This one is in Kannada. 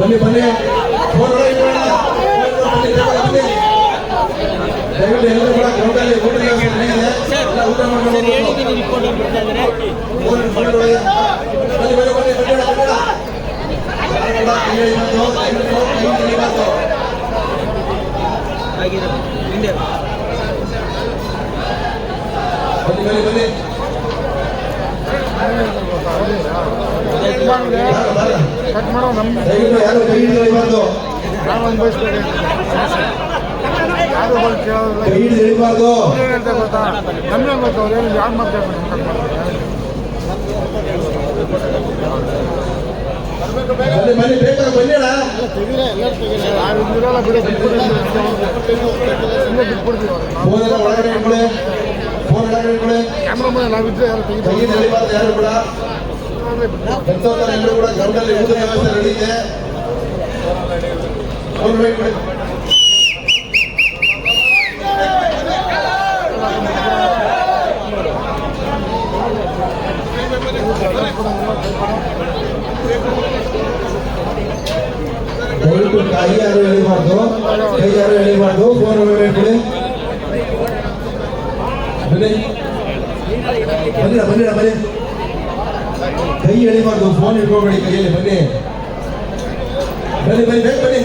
ಬನ್ನಿ ಬನ್ನಿ. ದಯವಿಟ್ಟು ಎಲ್ಲರೂ ಕೂಡ ಗ್ರೌಂಡಲ್ಲಿ. ಎಲ್ಲ ಊಟ ಮಾಡ್ಕೊಂಡು. ಬನ್ನಿ, ಬನ್ನಿ, ಬನ್ನಿ, ಕಟ್ ಮಾಡೋ ನಮ್ಮ ನಾವು ಅನುಭವಿಸ್ಬೇಕು ಯಾರು ಬಂದು ಕೇಳೋದಿಲ್ಲ ಗೊತ್ತಾ ನಮಗೆ ಗೊತ್ತು ಅವ್ರು ಏನು ಯಾರು ಮಾಡ್ತಾರೆ ಕಟ್ ಮಾಡ್ತಾರೆ ಬನ್ನಿ ಬನ್ನಿ ಬೇಕಾದ್ರೆ ಬನ್ನಿ ಅಣ್ಣ ನಾವು ಇಲ್ಲಿರಲ್ಲ ಬಿಡಿ ಬಿಟ್ಬಿಡ್ತೀವಿ ಸುಮ್ಮನೆ ಬಿಟ್ಬಿಡ್ತೀವಿ ಫೋನ್ ಎಲ್ಲ ಒಳಗಡೆ ಇಟ್ಕೊಳ್ಳಿ ಫೋನ್ ಒಳಗಡೆ ಇಟ್ಕೊಳ್ಳಿ ಕ್ಯಾಮ್ರಾ ಮೇಲೆ ನಾವಿದ್ರೆ ಯಾರು ಯಾರು ಕೂಡ ಎಲ್ಲರೂ ಕೂಡ ಗ್ರೌಂಡಲ್ಲಿ ಊಟದ ವ್ಯವಸ್ಥೆ ರೆಡಿ ಇದೆ ದಯವಿಟ್ಟು ಕೈ ಯಾರು ಎಳಿಬಾರ್ದು ಕೈ ಫೋನ್ ಇಟ್ಕೊಳ್ಳಿ ಬನ್ನಿ ಬನ್ನಿ. ಕೈ ಎಳಿಬಾರ್ದು ಫೋನ್ ಇಟ್ಕೋಬೇಡಿ ಕೈಯಲ್ಲಿ ಬನ್ನಿ. ಬನ್ನಿ ಬನ್ನಿ ಬನ್ನಿ.